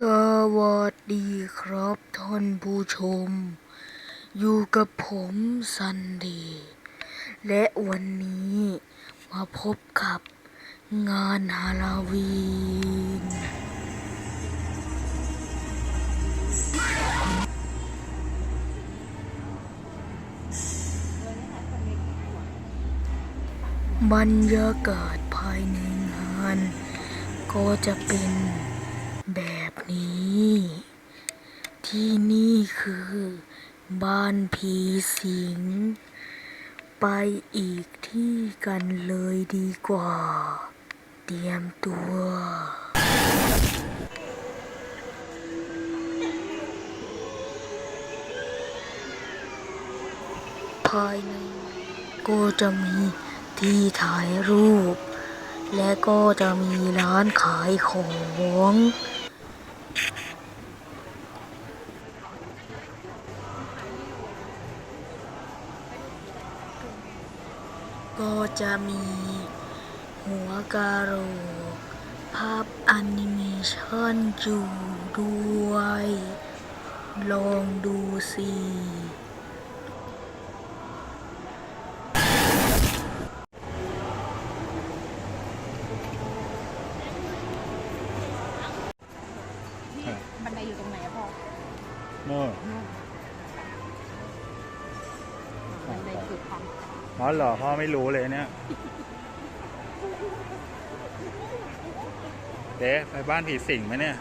สวัสดีครับท่านผู้ชม อยู่กับผมซันเดย์และวันนี้มาพบกับงานฮาโลวีน บรรยากาศภายในงานก็จะเป็น แบบนี้ ที่นี่คือ บ้านผีสิง ไปอีกที่กันเลยดีกว่า เตรียมตัวภายในก็จะมีที่ถ่ายรูป และก็จะมีร้านขายของ ก็จะมีหัวกะโหลก ภาพแอนิเมชันอยู่ด้วย ลองดูสิบันไดอยู่ตรงไหนอะพ่อ โน่ อ๋อเหรอพ่อไม่รู้เลยเนี่ยเด๊ไปบ้านผีสิงไหมเนี่ย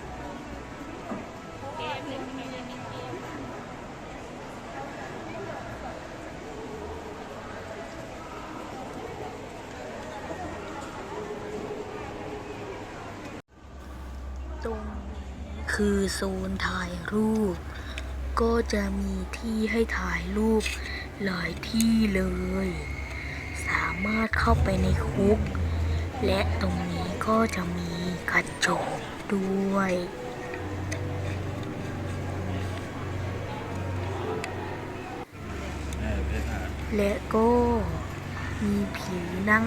ตรงนี้คือโซนถ่ายรูป ก็จะมีที่ให้ถ่ายรูป หลายที่เลย สามารถเข้าไปในคุก และตรงนี้ก็จะมีกระจกด้วย และก็มีผีนั่ง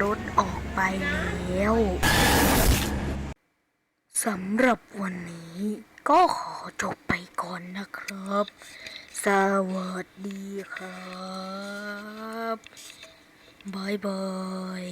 รถออกไปแล้วสำหรับวันนี้ก็ขอจบไปก่อนนะครับ สวัสดีครับบายบาย